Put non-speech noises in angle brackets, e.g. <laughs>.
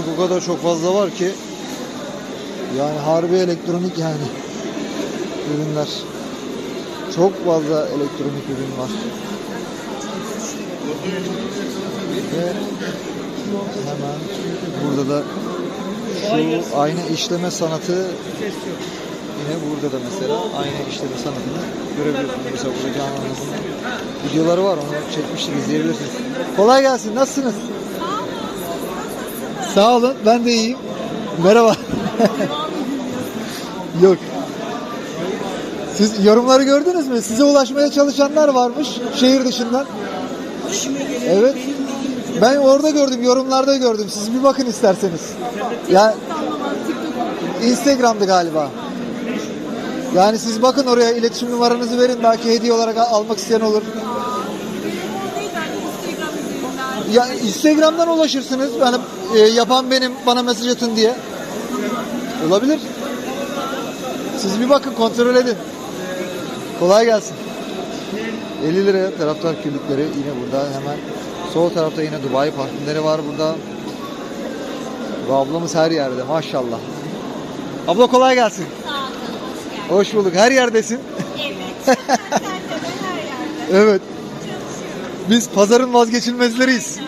elektronik o kadar çok fazla var ki yani harbi elektronik yani ürünler. Çok fazla elektronik ürün var. Ve hemen burada da şu ayna işleme sanatı yine burada da mesela ayna işleme sanatını görebiliyorsunuz. Mesela burada Canan videoları var onu çekmiştik izleyebilirsiniz. Kolay gelsin nasılsınız? Sağ olun ben de iyiyim. Merhaba. <laughs> Yok. Siz yorumları gördünüz mü? Size ulaşmaya çalışanlar varmış şehir dışından. Evet. Ben orada gördüm, yorumlarda gördüm. Siz bir bakın isterseniz. Ya Instagram'dı galiba. Yani siz bakın oraya iletişim numaranızı verin belki hediye olarak al- almak isteyen olur. Ya Instagram'dan ulaşırsınız. Yani e, yapan benim bana mesaj atın diye. Olabilir. Siz bir bakın kontrol edin. Kolay gelsin. 50 liraya taraftar küllükleri yine burada hemen sol tarafta yine Dubai parfümleri var burada. Bu ablamız her yerde maşallah. Abla kolay gelsin. Sağ olun, hoş geldin. Hoş bulduk. Her yerdesin. Evet. Sen de ben her yerde Evet. Biz pazarın vazgeçilmezleriyiz.